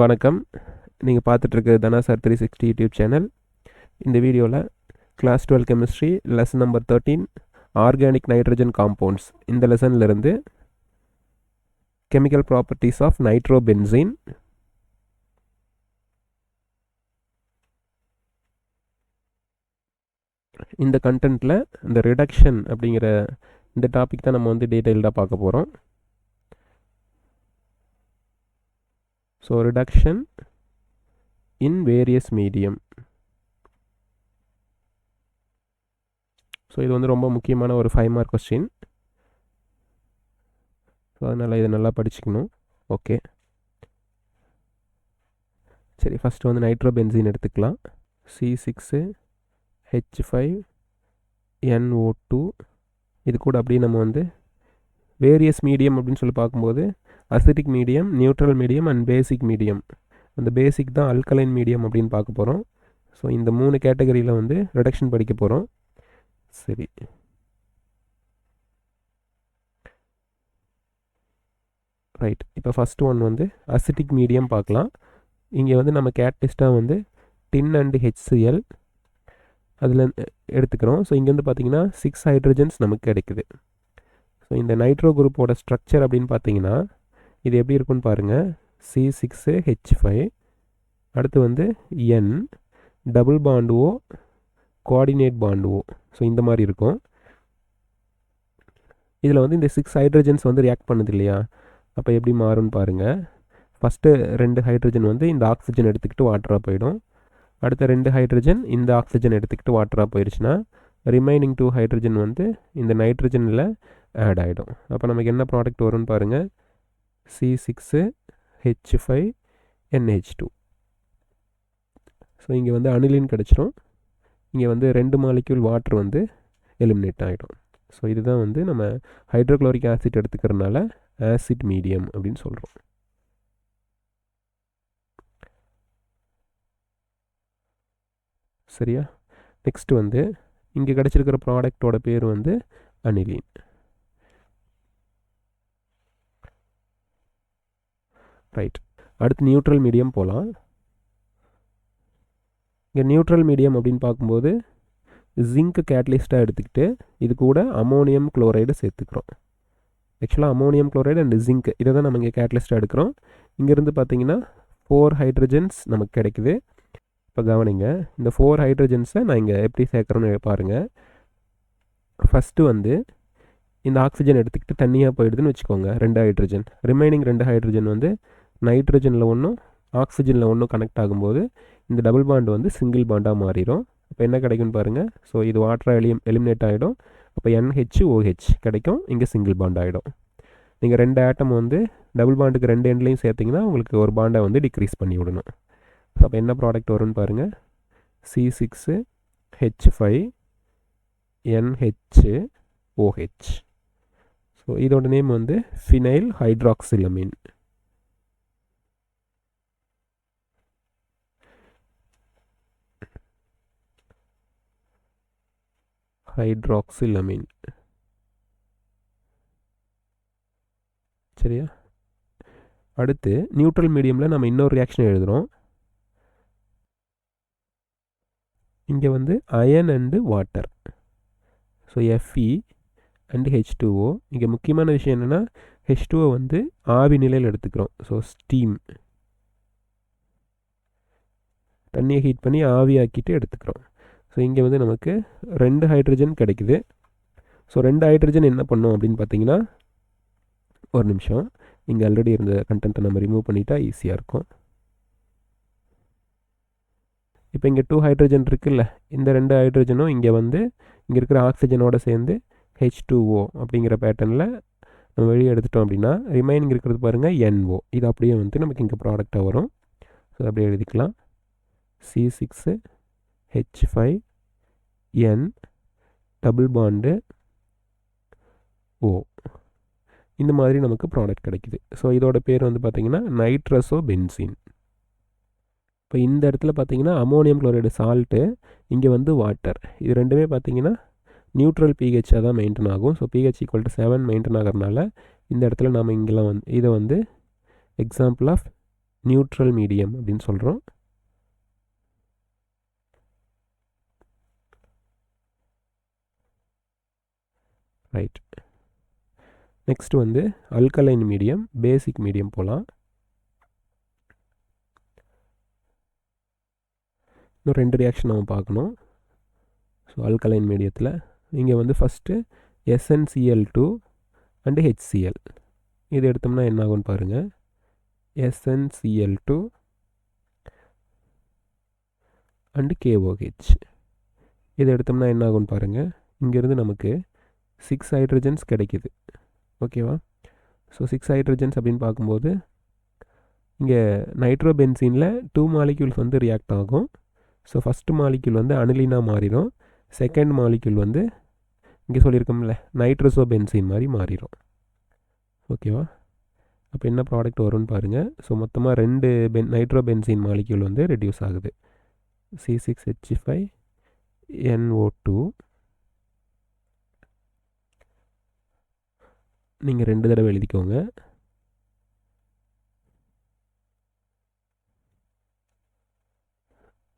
வணக்கம். நீங்கள் பார்த்துட்ருக்க Dhana sir three sixty YouTube channel. இந்த வீடியோவில் class twelve chemistry lesson number thirteen organic nitrogen compounds இந்த லெசன்லேருந்து கெமிக்கல் ப்ராப்பர்ட்டிஸ் ஆஃப் நைட்ரோபென்சீன் இந்த கண்டென்ட்டில் இந்த ரிடக்ஷன் அப்படிங்கிற இந்த டாபிக் தான் நம்ம வந்து டீட்டெயில்டாக பார்க்க போகிறோம் so reduction in various medium so இது வந்து ரொம்ப முக்கியமான ஒரு ஃபைவ் மார்க் கொஸ்டின் ஸோ அதனால் இதை நல்லா படிச்சுக்கணும். ஓகே சரி ஃபஸ்ட்டு வந்து நைட்ரோபென்சீன் எடுத்துக்கலாம். C six H five NO two இது கூட அப்படியே நம்ம வந்து வேரியஸ் மீடியம் அப்படின்னு சொல்லி பார்க்கும்போது acidic medium neutral medium and basic medium அந்த பேசிக் தான் அல்கலைன் மீடியம் அப்படின்னு பார்க்க போகிறோம் ஸோ இந்த மூணு கேட்டகரியில் வந்து ரிடக்ஷன் படிக்க போகிறோம் சரி. ரைட் இப்போ ஃபஸ்ட் ஒன் வந்து அசிட்டிக் மீடியம் பார்க்கலாம். இங்கே வந்து நம்ம கேட்டலிஸ்ட்டாக வந்து டின் அண்டு ஹெச்சிஎல் அதில் எடுத்துக்கிறோம். ஸோ இங்கேருந்து பார்த்தீங்கன்னா சிக்ஸ் ஹைட்ரஜன்ஸ் நமக்கு கிடைக்குது. ஸோ இந்த நைட்ரோ குரூப்போட ஸ்ட்ரக்சர் அப்படின்னு பார்த்தீங்கன்னா இது எப்படி இருக்குன்னு பாருங்கள் சி சிக்ஸு ஹெச் ஃபைவ் அடுத்து வந்து என் டபுள் பாண்டுவோ கோஆர்டினேட் பாண்டுவோ ஸோ இந்த மாதிரி இருக்கும். இதில் வந்து இந்த சிக்ஸ் ஹைட்ரஜன்ஸ் வந்து ரியாக்ட் பண்ணுது இல்லையா? அப்போ எப்படி மாறும்னு பாருங்கள் ஃபஸ்ட்டு ரெண்டு ஹைட்ரஜன் வந்து இந்த ஆக்சிஜன் எடுத்துக்கிட்டு வாட்டராக போயிடும். அடுத்த ரெண்டு ஹைட்ரஜன் இந்த ஆக்சிஜன் எடுத்துக்கிட்டு வாட்டராக போயிடுச்சுன்னா ரிமைனிங் டூ ஹைட்ரஜன் வந்து இந்த நைட்ரஜனில் ஆட் ஆகிடும் அப்போ நமக்கு என்ன ப்ராடக்ட் வரும்னு பாருங்கள் C six H five NH two so இங்கே வந்து அனிலின் கிடச்சிரும். இங்கே வந்து ரெண்டு மாலிக்யூல் வாட்டர் வந்து எலிமினேட் ஆகிடும் ஸோ இதுதான் வந்து நம்ம ஹைட்ரோக்ளோரிக் ஆசிட் எடுத்துக்கிறதுனால ஆசிட் மீடியம் அப்படின்னு சொல்கிறோம் சரியா? நெக்ஸ்ட் வந்து இங்கே கிடச்சிருக்கிற ப்ராடக்டோட பேர் வந்து அனிலின் ரைட் அடுத்து நியூட்ரல் மீடியம் போகலாம் இங்கே நியூட்ரல் மீடியம் அப்படின்னு பார்க்கும்போது ஜிங்க் கேட்லிஸ்ட்டாக எடுத்துக்கிட்டு இது கூட அமோனியம் குளோரைடு சேர்த்துக்கிறோம். ஆக்சுவலாக அமோனியம் குளோரைடு அண்ட் ஜிங்க் இதை தான் நம்ம இங்கே கேட்லிஸ்ட்டாக எடுக்கிறோம். இங்கேருந்து பார்த்தீங்கன்னா ஃபோர் ஹைட்ரஜன்ஸ் நமக்கு கிடைக்குது. இப்போ கவனிங்க இந்த ஃபோர் ஹைட்ரஜன்ஸை நான் இங்கே எப்படி சேர்க்குறேன்னு பாருங்கள் ஃபஸ்ட்டு வந்து இந்த ஆக்சிஜன் எடுத்துக்கிட்டு தண்ணியாக போயிடுதுன்னு வச்சுக்கோங்க ரெண்டு ஹைட்ரஜன் ரிமைனிங் ரெண்டு ஹைட்ரஜன் வந்து நைட்ரஜனில் ஒன்றும் ஆக்சிஜனில் ஒன்றும் கனெக்ட் ஆகும்போது இந்த டபுள் பாண்டு வந்து சிங்கிள் பாண்டாக மாறிடும் அப்போ என்ன கிடைக்கும்னு பாருங்கள் ஸோ இது வாட்டராக எலிம் எலிமினேட் ஆகிடும் அப்போ என்ஹெச் ஓஹெச் கிடைக்கும். இங்கே சிங்கிள் பாண்ட் ஆகிடும் நீங்கள் ரெண்டு ஆட்டம் வந்து டபுள் பாண்டுக்கு ரெண்டு எண்ட்லேயும் சேர்த்திங்கன்னா உங்களுக்கு ஒரு பாண்டை வந்து டிக்ரீஸ் பண்ணி விடணும். ஸோ அப்போ என்ன ப்ராடக்ட் வரும்னு பாருங்கள் C six H five NH OH so இதோட நேம் வந்து ஃபினைல் ஹைட்ராக்சிலமின் ஹைட்ராக்சிலமின் சரியா? அடுத்து நியூட்ரல் மீடியமில் நம்ம இன்னொரு ரியாக்ஷன் எழுதுகிறோம் இங்கே வந்து iron and water so FE and H two O இங்கே முக்கியமான விஷயம் என்னென்னா ஹெச் டூஓ வந்து ஆவி நிலையில் எடுத்துக்கிறோம். ஸோ ஸ்டீம் தண்ணியை ஹீட் பண்ணி ஆவியாக்கிட்டு எடுத்துக்கிறோம். ஸோ இங்கே வந்து நமக்கு ரெண்டு ஹைட்ரஜன் கிடைக்குது. ஸோ ரெண்டு ஹைட்ரஜன் என்ன பண்ணோம் அப்படின்னு பார்த்தீங்கன்னா ஒரு நிமிஷம். இங்கே ஆல்ரெடி இருந்த கண்டென்ட்டை நம்ம ரிமூவ் பண்ணிட்டா ஈஸியாக இருக்கும். இப்போ இங்கே டூ ஹைட்ரஜன் இருக்குல்ல இந்த ரெண்டு ஹைட்ரஜனும் இங்கே வந்து இங்கே இருக்கிற ஆக்சிஜனோட சேர்ந்து ஹெச் டூஓ அப்படிங்கிற பேட்டர்னில் நம்ம வெளியே எடுத்துட்டோம் அப்படின்னா ரிமைனிங் இருக்கிறது பாருங்கள் என்ஓ இது அப்படியே வந்து நமக்கு இங்கே ப்ராடக்டாக வரும். ஸோ அப்படியே எழுதிக்கலாம். C six H five N double bond O இந்த மாதிரி நமக்கு ப்ராடக்ட் கிடைக்குது. ஸோ இதோட பேர் வந்து பார்த்திங்கன்னா நைட்ரஸோ பென்சின் இப்போ இந்த இடத்துல பார்த்தீங்கன்னா அமோனியம் குளோரைடு சால்ட்டு இங்கே வந்து வாட்டர் இது ரெண்டுமே பார்த்தீங்கன்னா நியூட்ரல் பிஹெச்சாக தான் மெயின்டைன் ஆகும். So pH equal to seven maintain ஆகிறதுனால இந்த இடத்துல நாம் இங்கெல்லாம் வந்து இதை வந்து எக்ஸாம்பிள் ஆஃப் நியூட்ரல் மீடியம் அப்படின்னு சொல்கிறோம் ரைட் நெக்ஸ்ட் வந்து அல்கலைன் மீடியம் பேசிக் மீடியம் போகலாம் இன்னும் ரெண்டு ரியாக்ஷன் நம்ம பார்க்கணும். ஸோ அல்கலைன் மீடியத்தில் இங்கே வந்து first SNCL two and HCL இது எடுத்தோம்னா என்ன ஆகும்னு பாருங்கள் எஸ்என்சிஎல் டூ அண்டு கேஓஹெச் இது எடுத்தோம்னா என்ன ஆகும்னு பாருங்கள் இங்கேருந்து நமக்கு சிக்ஸ் ஹைட்ரஜன்ஸ் கிடைக்கிது. ஓகேவா ஸோ சிக்ஸ் ஹைட்ரஜன்ஸ் அப்படின்னு பார்க்கும்போது இங்கே நைட்ரோ பென்சீனில் டூ மாலிக்யூல்ஸ் வந்து ரியாக்ட் ஆகும். ஸோ ஃபஸ்ட்டு மாலிக்யூல் வந்து அனிலினா மாறிடும். செகண்ட் மாலிக்யூல் வந்து இங்கே சொல்லியிருக்கோம்ல நைட்ரஸோ பென்சீன் மாதிரி மாறிடும். ஓகேவா அப்போ என்ன ப்ராடக்ட் வரும்னு பாருங்கள் ஸோ மொத்தமாக ரெண்டு பென் நைட்ரோ பென்சீன் மாலிக்யூல் வந்து ரெடியூஸ் ஆகுது. C six H five NO two நீங்கள் ரெண்டு தடவை எழுதிக்கோங்க.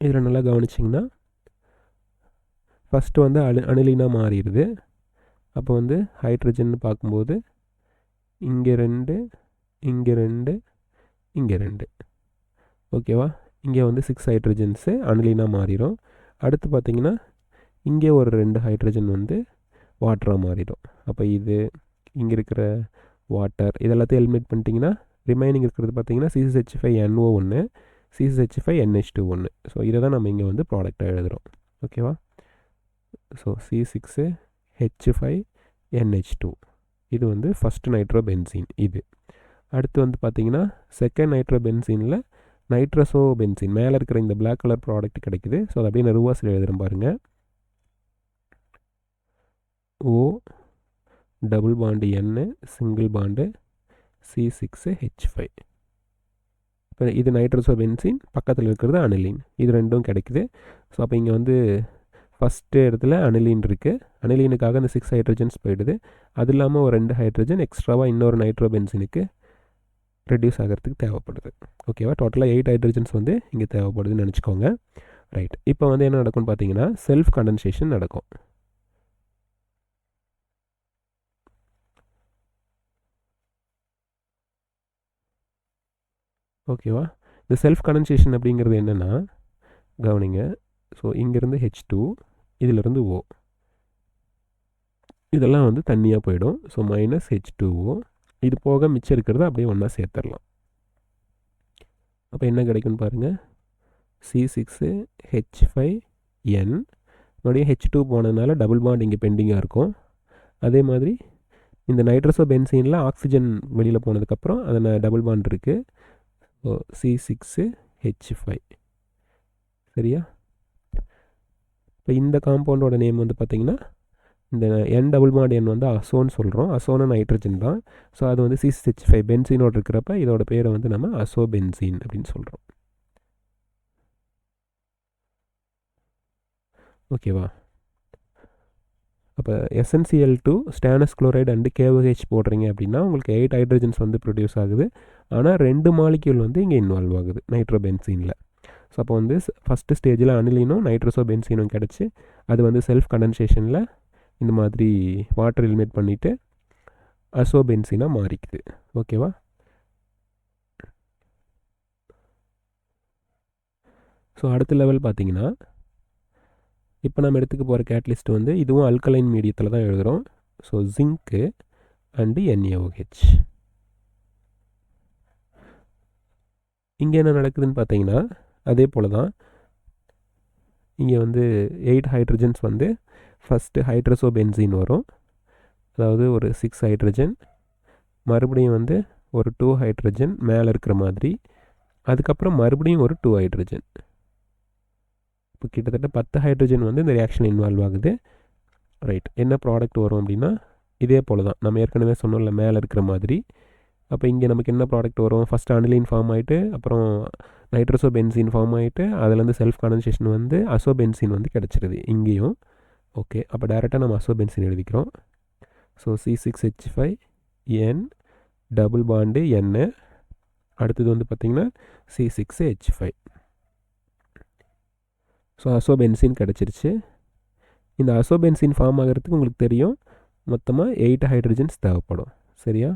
இதில் நல்லா கவனிச்சிங்கன்னா ஃபஸ்ட்டு வந்து அனு அனிலினாக மாறிடுது. அப்போ வந்து ஹைட்ரஜன் பார்க்கும்போது இங்கே ரெண்டு இங்கே ரெண்டு இங்கே ரெண்டு. ஓகேவா இங்கே வந்து சிக்ஸ் ஹைட்ரஜன்ஸு அனிலினாக மாறிடும். அடுத்து பார்த்திங்கன்னா இங்கே ஒரு ரெண்டு ஹைட்ரஜன் வந்து வாட்டராக மாறிடும். அப்போ இது இங்கே இருக்கிற வாட்டர் இதெல்லாத்தையும் எலிமினேட் பண்ணிட்டீங்கன்னா ரிமைனிங் இருக்கிறது பார்த்தீங்கன்னா C C H five NO ஒன்று C C H five NH two ஒன்று ஸோ இதை தான் நம்ம இங்கே வந்து ப்ராடக்டாக எழுதுகிறோம் ஓகேவா so C six H five NH two இது வந்து ஃபஸ்ட்டு நைட்ரோ பென்சீன் இது. அடுத்து வந்து பார்த்தீங்கன்னா செகண்ட் நைட்ரோ பென்சினில் நைட்ரஸோ பென்சின் மேலே இருக்கிற இந்த பிளாக் கலர் ப்ராடக்ட் கிடைக்குது. ஸோ அதை அப்படியே நான் ரிவர்ஸில் எழுதுகிறேன் பாருங்கள் O double bond N single bond C six H five இப்போ இது நைட்ரஸோ பென்சின் பக்கத்தில் இருக்கிறது அனிலின். இது ரெண்டும் கிடைக்குது. ஸோ அப்போ இங்கே வந்து ஃபஸ்ட்டு இடத்துல அனிலின் இருக்குது அனிலீனுக்காக அந்த சிக்ஸ் ஹைட்ரஜன்ஸ் போயிடுது. அது இல்லாமல் ஒரு ரெண்டு ஹைட்ரஜன் எக்ஸ்ட்ராவாக இன்னொரு நைட்ரோ பென்சினுக்கு ரெடியூஸ் ஆகிறதுக்கு தேவைப்படுது. ஓகேவா டோட்டலாக எயிட் ஹைட்ரஜன்ஸ் வந்து இங்கே தேவைப்படுதுன்னு நினச்சிக்கோங்க. ரைட் இப்போ வந்து என்ன நடக்கும்னு பார்த்தீங்கன்னா செல்ஃப் கண்டன்சேஷன் நடக்கும். ஓகேவா? இந்த செல்ஃப் கண்டன்சேஷன் அப்படிங்கிறது என்னென்னா கவனிங்க. ஸோ இங்கேருந்து ஹெச் டூ இதிலிருந்து ஓ இதெல்லாம் வந்து தண்ணியாக போயிடும். ஸோ மைனஸ் ஹெச் டூஓ இது போக மிச்சம் இருக்கிறத அப்படியே ஒன்றா சேர்த்துடலாம். அப்போ என்ன கிடைக்கும்னு பாருங்கள் C six H five N மறுபடியும் ஹெச் டூ போனதுனால டபுள் பாண்ட் இங்கே பெண்டிங்காக இருக்கும். அதே மாதிரி இந்த நைட்ரஸோ பென்சீனில் ஆக்சிஜன் வெளியில் போனதுக்கப்புறம் அதில் டபுள் பாண்ட் இருக்குது சி சிக்ஸு ஹெச் ஃபைவ் சரியா? இப்போ இந்த காம்பவுண்டோட நேம் வந்து பார்த்திங்கன்னா இந்த என் டபுள் மாடு என் வந்து அசோன்னு சொல்கிறோம் அசோன நைட்ரஜன் தான். ஸோ அது வந்து சிக்ஸ் ஹெச் ஃபைவ் பென்சீனோடு இருக்கிறப்ப இதோட பேரை வந்து நம்ம அசோ பென்சீன் அப்படின்னு சொல்கிறோம் ஓகேவா? அப்போ SNCL two stannous chloride and KOH போடுறீங்க அப்படின்னா உங்களுக்கு எயிட் ஹைட்ரஜன்ஸ் வந்து ப்ரொடியூஸ் ஆகுது. ஆனால் ரெண்டு மாலிக்யூல் வந்து இங்கே இன்வால்வ் ஆகுது நைட்ரோ பென்சீனில் ஸோ அப்போ வந்து ஃபஸ்ட்டு ஸ்டேஜில் அனிலினும் நைட்ரோசோ பென்சீனும் கிடச்சி அது வந்து செல்ஃப் கண்டன்சேஷனில் இந்த மாதிரி வாட்டர் எலிமினேட் பண்ணிவிட்டு அசோ பென்சீனாக மாறிக்குது. ஓகேவா ஸோ அடுத்த லெவல் பார்த்தீங்கன்னா இப்போ நம்ம எடுத்துக்க போகிற கேட்லிஸ்ட் வந்து இதுவும் அல்கலைன் மீடியத்தில் தான் எழுதுகிறோம். ஸோ ஜிங்க்கு அண்டு என்ஏஓஹெச் இங்கே என்ன நடக்குதுன்னு பார்த்தீங்கன்னா அதே போல் தான். இங்கே வந்து எயிட் ஹைட்ரஜன்ஸ் வந்து ஃபஸ்ட்டு ஹைட்ரஸோ பென்சின் வரும். அதாவது ஒரு சிக்ஸ் ஹைட்ரஜன் மறுபடியும் வந்து ஒரு டூ ஹைட்ரஜன் மேலே இருக்கிற மாதிரி அதுக்கப்புறம் மறுபடியும் ஒரு டூ ஹைட்ரஜன் இப்போ கிட்டத்தட்ட பத்து ஹைட்ரஜன் வந்து இந்த ரியாக்ஷன் இன்வால்வ் ஆகுது. ரைட் என்ன ப்ராடக்ட் வரும் அப்படின்னா இதே போல் தான் நம்ம ஏற்கனவே சொன்னோம்ல மேலே இருக்கிற மாதிரி. அப்போ இங்கே நமக்கு என்ன ப்ராடக்ட் வரும்? ஃபஸ்ட் அனிலின் ஃபார்ம் ஆகிட்டு அப்புறம் நைட்ரஸோ பென்சின் ஃபார்ம் ஆகிட்டு அதுலேருந்து செல்ஃப் கண்டன்சேஷன் வந்து அசோ பென்சின் வந்து கிடச்சிருது. இங்கேயும். ஓகே அப்போ டேரெக்டாக நம்ம அசோ பென்சின் எழுதிக்கிறோம். So C six H five N double bond N அடுத்தது வந்து பார்த்திங்கன்னா C six H five so azobenzene கிடச்சிருச்சு. இந்த அசோபென்சின் ஃபார்ம் ஆகிறதுக்கு உங்களுக்கு தெரியும். மொத்தமாக எயிட் ஹைட்ரஜன்ஸ் தேவைப்படும். சரியா?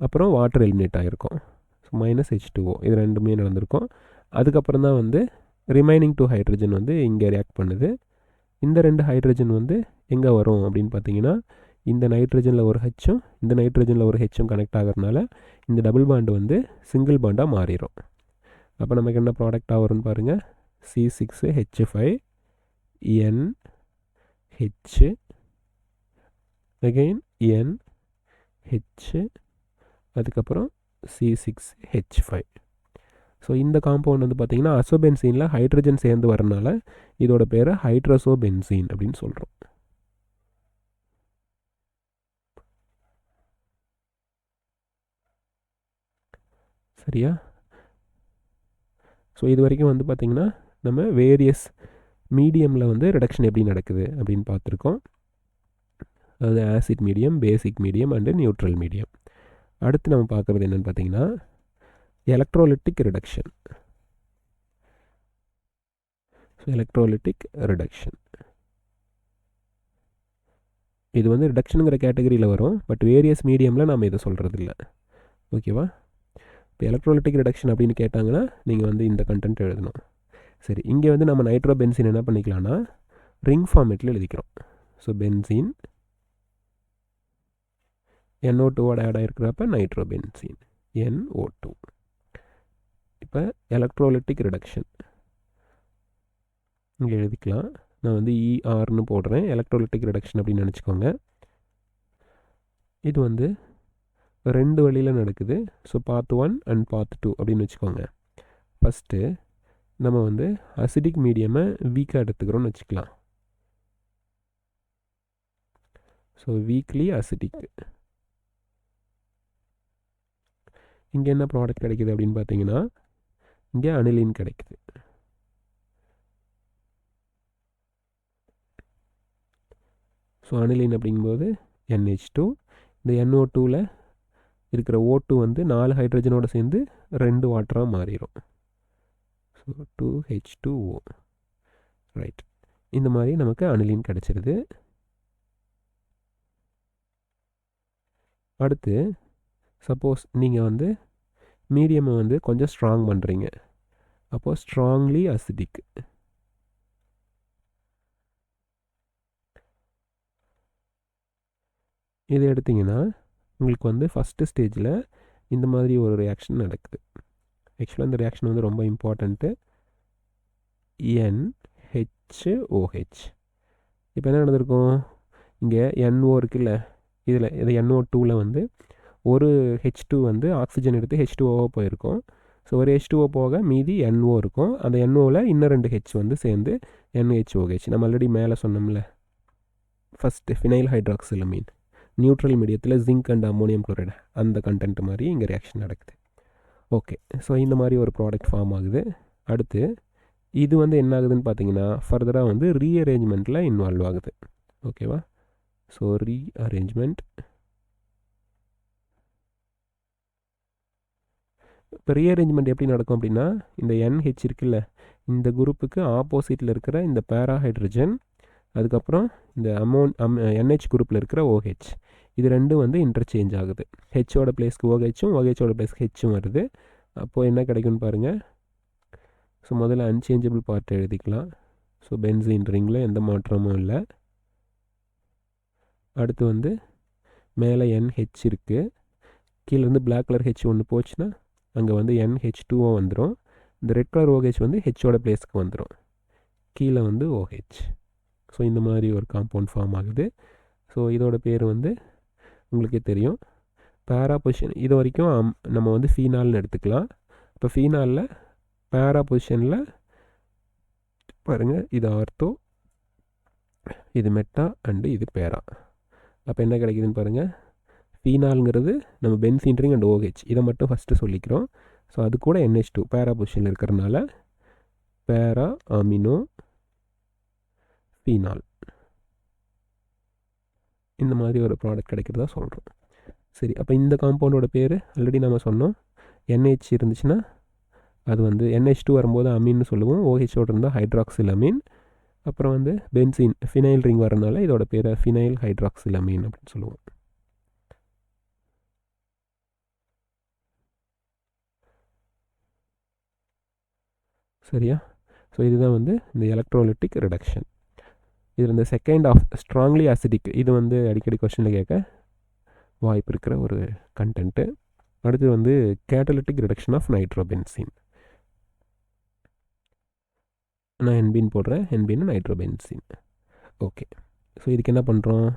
அப்புறம் வாட்டர் எலிமினேட் ஆகிருக்கும். So minus H two O இது ரெண்டுமே நடந்திருக்கும். அதுக்கப்புறம் தான் வந்து ரிமைனிங் டூ ஹைட்ரஜன் வந்து இங்கே ரியாக்ட் பண்ணுது. இந்த ரெண்டு ஹைட்ரஜன் வந்து எங்கே வரும் அப்படின்னு பார்த்தீங்கன்னா இந்த நைட்ரஜனில் ஒரு ஹெச்சும் இந்த நைட்ரஜனில் ஒரு ஹெச்சும் கனெக்ட் ஆகிறதுனால இந்த டபுள் பாண்டு வந்து சிங்கிள் பாண்டாக மாறிடும் அப்போ நமக்கு என்ன ப்ராடக்டாக வரும்னு பாருங்கள் C six H five N H again N H அதுக்கப்புறம் C six H five so இந்த காம்பவுண்ட் வந்து பார்த்திங்கன்னா அசோபென்சீனில் ஹைட்ரஜன் சேர்ந்து வரனால இதோட பேரை ஹைட்ரசோபென்சீன் அப்படின்னு சொல்கிறோம் சரியா? ஸோ இது வரைக்கும் வந்து பார்த்திங்கன்னா நம்ம வேரியஸ் மீடியமில் வந்து ரிடக்ஷன் எப்படி நடக்குது அப்படின்னு பார்த்துருக்கோம். அதாவது acid medium basic medium and neutral medium அடுத்து நம்ம பார்க்குறது என்னென்னு பார்த்தீங்கன்னா electrolytic reduction so electrolytic reduction இது வந்து ரிடக்ஷனுங்கிற கேட்டகரியில் வரும் பட் வேரியஸ் மீடியமில் நாம் இதை சொல்கிறது இல்லை ஓகேவா இப்போ எலக்ட்ரோலிட்டிக் ரிடக்ஷன் அப்படின்னு கேட்டாங்கன்னா நீங்கள் வந்து இந்த கண்டென்ட் எழுதணும். சரி இங்கே வந்து நம்ம நைட்ரோ பென்சின் என்ன பண்ணிக்கலாம்னா ரிங் ஃபார்மேட்டில் எழுதிக்கிறோம். ஸோ பென்சின் என்ஓ டூவோட ஆட் ஆகிருக்கிறப்ப நைட்ரோ பென்சின் என்ஓ டூ இப்போ எலக்ட்ரோலிட்டிக் ரிடக்ஷன் இங்கே எழுதிக்கலாம். நான் வந்து இஆர்னு போடுறேன். எலக்ட்ரோலிட்டிக் ரிடக்ஷன் அப்படின்னு நினச்சிக்கோங்க. இது வந்து ரெண்டு வழியில் நடக்குது. So part one and part two அப்படின்னு வச்சுக்கோங்க. ஃபஸ்ட்டு நம்ம வந்து அசிடிக் மீடியமை வீக்காக எடுத்துக்கிறோன்னு வச்சுக்கலாம். ஸோ வீக்லி அசிடிக் இங்கே என்ன ப்ராடக்ட் கிடைக்குது அப்படின்னு பார்த்தீங்கன்னா இங்கே அனிலின் கிடைக்குது. ஸோ அனிலின் அப்படிங்கும்போது என்ஹெச் டூ இந்த என்ஓ டூவில் இருக்கிற ஓ டூ வந்து நாலு ஹைட்ரஜனோடு சேர்ந்து ரெண்டு வாட்டராக மாறிடும் two H two O right இந்த மாதிரி நமக்கு அனிலின் கிடச்சிருது. அடுத்து சப்போஸ் நீங்கள் வந்து மீடியமை வந்து கொஞ்சம் ஸ்ட்ராங் பண்ணுறீங்க அப்போது ஸ்ட்ராங்லி அசிடிக் இதை எடுத்திங்கன்னா உங்களுக்கு வந்து ஃபஸ்ட்டு ஸ்டேஜில் இந்த மாதிரி ஒரு ரியாக்ஷன் நடக்குது. ஆக்சுவலாக இந்த ரியாக்ஷன் வந்து ரொம்ப இம்பார்ட்டண்ட்டு என்ஹெச்ஓஹெச் இப்போ என்ன நடந்திருக்கும்? இங்கே என்ஓ இருக்குல்ல இதில் இது என்ஓ டூவில் வந்து ஒரு ஹெச் டூ வந்து ஆக்சிஜன் எடுத்து ஹெச் டூஓவாக போயிருக்கும். ஸோ ஒரு ஹெச் டூஓ போக மீதி என்ஓ இருக்கும். அந்த என்ஓவில் இன்னும் ரெண்டு ஹெச் வந்து சேர்ந்து என்ஹெச்ஓஹெச் நம்ம ஆல்ரெடி மேலே சொன்னோம்ல. ஃபஸ்ட்டு ஃபினைல் ஹைட்ராக்சிலமீன் நியூட்ரல் மீடியத்தில் ஜிங்க் அண்ட் அமோனியம் குளோரைடு அந்த கண்டென்ட் மாதிரி இங்கே ரியாக்ஷன் நடக்குது. ஓகே ஸோ இந்த மாதிரி ஒரு ப்ராடக்ட் ஃபார்ம் ஆகுது. அடுத்து இது வந்து என்ன ஆகுதுன்னு பார்த்தீங்கன்னா ஃபர்தராக வந்து ரீஅரேஞ்ச்மெண்ட்டில் இன்வால்வ் ஆகுது. ஓகேவா ஸோ ரீஅரேஞ்ச்மெண்ட் இப்போ ரீஅரேஞ்ச்மெண்ட் எப்படி நடக்கும் அப்படின்னா இந்த என்ஹெச் இருக்குல்ல இந்த குரூப்புக்கு ஆப்போசிட்டில் இருக்கிற இந்த பேராஹைட்ரஜன் அதுக்கப்புறம் இந்த அமௌண்ட் அம் என்ஹெச் குரூப்பில் இருக்கிற ஓஹெச் இது ரெண்டும் வந்து இன்டர்சேஞ்ச் ஆகுது. ஹெச்சோட பிளேஸ்க்கு ஓஹெச்சும் ஓஹெச்சோட பிளேஸ்க்கு ஹெச்சும் வருது. அப்போது என்ன கிடைக்கும்னு பாருங்கள் ஸோ முதல்ல அன்சேஞ்சபிள் பார்ட் எழுதிக்கலாம். ஸோ பென்சின் ரிங்கில் எந்த மாற்றமும் இல்லை. அடுத்து வந்து மேலே என்ஹெச் இருக்குது கீழேருந்து பிளாக் கலர் ஹெச் ஒன்று போச்சுன்னா அங்கே வந்து என்ஹெச் டூஓ வந்துடும் இந்த ரெட் கலர் ஓஹெச் வந்து ஹெச்சோட பிளேஸ்க்கு வந்துடும் கீழே வந்து ஓஹெச் ஸோ இந்த மாதிரி ஒரு காம்பவுண்ட் ஃபார்ம் ஆகுது. ஸோ இதோட பேர் வந்து உங்களுக்கே தெரியும். பேரா பொசிஷன் இது வரைக்கும் அம் நம்ம வந்து ஃபீனால்னு எடுத்துக்கலாம். இப்போ ஃபீனாலில் பேரா பொசிஷனில் பாருங்கள் இது ஆர்த்தோ இது மெட்டா அண்டு இது பேரா. அப்போ என்ன கிடைக்குதுன்னு பாருங்கள் ஃபீனாலுங்கிறது நம்ம பென்சின்ட்ரிங் அண்ட் ஓஹெச் இதை மட்டும் ஃபஸ்ட்டு சொல்லிக்கிறோம். ஸோ அது கூட என்ஹெச் டூ பேரா பொசிஷனில் இருக்கிறனால பேரா அமினோ ஃபீனால் இந்த மாதிரி ஒரு ப்ராடக்ட் கிடைக்கிறதா சொல்கிறோம் சரி அப்போ இந்த காம்பவுண்டோட பேர் ஆல்ரெடி நம்ம சொன்னோம். என்ஹெச் இருந்துச்சுன்னா அது வந்து என்ஹெச் டூ வரும்போது அமீன்னு சொல்லுவோம். ஓஹெச்சோட இருந்தால் ஹைட்ராக்சில் அமீன் அப்புறம் வந்து பென்சின் ஃபினைல் ரிங் வரனால இதோட பேரை ஃபினைல் ஹைட்ராக்சில் அமீன் அப்படின்னு சொல்லுவோம். சரியா? ஸோ இதுதான் வந்து இந்த எலக்ட்ரோலிட்டிக் ரிடக்ஷன் இதில் இந்த செகண்ட் ஆஃப் ஸ்ட்ராங்லி அசிடிக் இது வந்து அடிக்கடி கொஸ்டினில் கேட்க வாய்ப்பு இருக்கிற ஒரு கண்டென்ட்டு அடுத்து வந்து கேட்டலிட்டிக் ரிடக்ஷன் ஆஃப் நைட்ரோபென்சின் நான் என்பின் போடுறேன். என்பின் நைட்ரோபென்சின் ஓகே ஸோ இதுக்கு என்ன பண்ணுறோம்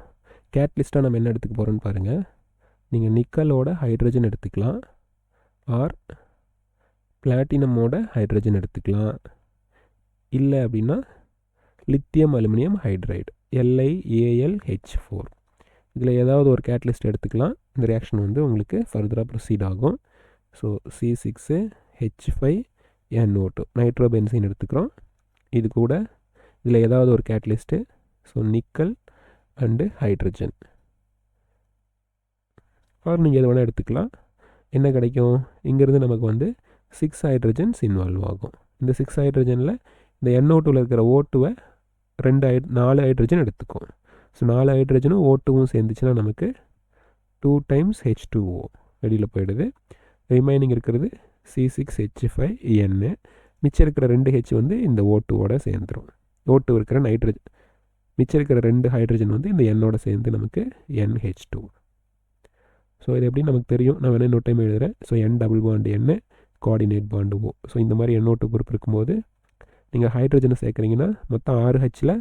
கேட்லிஸ்ட்டாக நம்ம என்ன எடுத்துக்க போகிறோன்னு பாருங்கள் நீங்கள் நிக்கலோட ஹைட்ரஜன் எடுத்துக்கலாம். ஆர் பிளாட்டினமோட ஹைட்ரஜன் எடுத்துக்கலாம். இல்லை அப்படின்னா lithium aluminium hydride LIAL H four இதில் ஏதாவது ஒரு கேட்லிஸ்ட் எடுத்துக்கலாம். இந்த ரியாக்ஷன் வந்து உங்களுக்கு ஃபர்தராக ப்ரொசீட் ஆகும். So C six H five NO two nitrobenzene எடுத்துக்கிறோம். இது கூட இதில் ஏதாவது ஒரு catalyst. So nickel and hydrogen or நீங்கள் எது வேணால் எடுத்துக்கலாம். என்ன கிடைக்கும்? இங்கேருந்து நமக்கு வந்து சிக்ஸ் ஹைட்ரஜன்ஸ் இன்வால்வ் ஆகும். இந்த சிக்ஸ் ஹைட்ரஜனில் இந்த என்ஓ டூவில் இருக்கிற ஓட்டுவை ரெண்டு ஹை நாலு ஹைட்ரஜன் எடுத்துக்கும் ஸோ நாலு ஹைட்ரஜனும் ஓட்டுவும் சேர்ந்துச்சுன்னா நமக்கு two times H two O வெளியில் போயிடுது. ரிமைனிங் இருக்கிறது C six H five N மிச்சம் இருக்கிற ரெண்டு ஹெச் வந்து இந்த ஓட்டுவோட சேர்ந்துடும் ஓட்டு இருக்கிற நைட்ரஜன் மிச்சம் இருக்கிற ரெண்டு ஹைட்ரஜன் வந்து இந்த எண்ணோட சேர்ந்து நமக்கு என்ஹெச் டூ ஸோ இது எப்படி நமக்கு தெரியும்? நான் வேணால் இன்னொரு டைம் எழுதுகிறேன் ஸோ என் டபுள் பாண்டு என்ன கோஆர்டினேட் பாண்டு ஓ ஸோ இந்த மாதிரி எண்ணோட்டு குரூப் இருக்கும்போது நீங்கள் ஹைட்ரஜனை சேர்க்குறீங்கன்னா மொத்தம் ஆறு ஹெச்சில்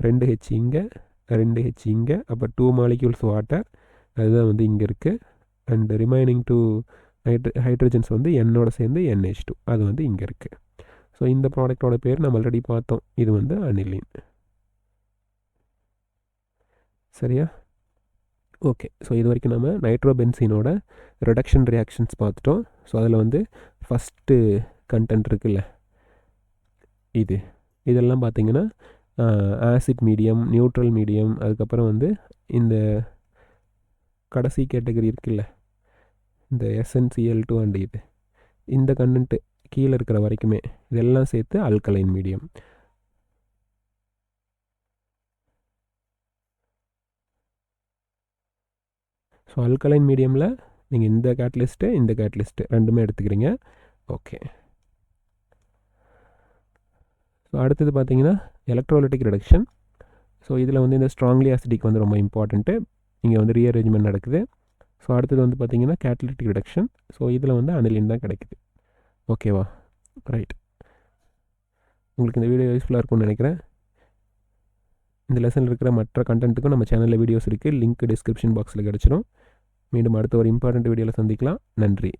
ரெண்டு ஹெச் இங்கே ரெண்டு ஹெச் இங்கே அப்போ டூ மாலிக்யூல்ஸ் வாட்டர் அதுதான் வந்து இங்கே இருக்குது and remaining two hydro hydrogens வந்து என்னோட சேர்ந்து என்ஹெச் டூ அது வந்து இங்கே இருக்குது ஸோ இந்த ப்ராடக்டோட பேர் நம்ம ஆல்ரெடி பார்த்தோம். இது வந்து அனிலின் சரியா? ஓகே ஸோ இது வரைக்கும் நம்ம நைட்ரோபென்சினோட ரிடக்ஷன் ரியாக்ஷன்ஸ் பார்த்துட்டோம். ஸோ அதில் வந்து ஃபஸ்ட்டு கண்டென்ட் இருக்குல்ல? இது. இதெல்லாம் பார்த்திங்கன்னா ஆசிட் மீடியம் நியூட்ரல் மீடியம் அதுக்கப்புறம் வந்து இந்த கடைசி கேட்டகரி இருக்குல்ல இந்த எஸ்என்சிஎல் டூ அண்ட் இது. இந்த கண்டென்ட்டு கீழே இருக்கிற வரைக்குமே இதெல்லாம் சேர்த்து அல்கலைன் மீடியம் ஸோ அல்கலைன் மீடியமில் நீங்கள் இந்த கேட்லிஸ்ட்டு இந்த கேட்லிஸ்ட்டு ரெண்டுமே எடுத்துக்கிறீங்க. ஓகே ஸோ அடுத்தது பார்த்தீங்கன்னா எலக்ட்ரோலிட்டிக் ரிடக்ஷன் ஸோ இதில் வந்து இந்த ஸ்ட்ராங்லி அசிடிக் வந்து ரொம்ப இம்பார்ட்டண்ட்டு இங்கே வந்து ரீஅரேஞ்ச்மெண்ட் நடக்குது. ஸோ அடுத்தது வந்து பார்த்தீங்கன்னா கேட்டலிட்டிக் ரிடக்ஷன் ஸோ இதில் வந்து அனிலின் தான் கிடைக்குது. ஓகேவா ரைட் உங்களுக்கு இந்த வீடியோ யூஸ்ஃபுல்லாக இருக்கும்னு நினைக்கிறேன். இந்த லெசனில் இருக்கிற மற்ற கண்டென்ட்டுக்கும் நம்ம சேனலில் வீடியோஸ் இருக்குது லிங்க் டிஸ்கிரிப்ஷன் பாக்ஸில் கிடச்சிரும். மீண்டும் அடுத்த ஒரு இம்பார்ட்டண்ட் வீடியோவில் சந்திக்கலாம். நன்றி.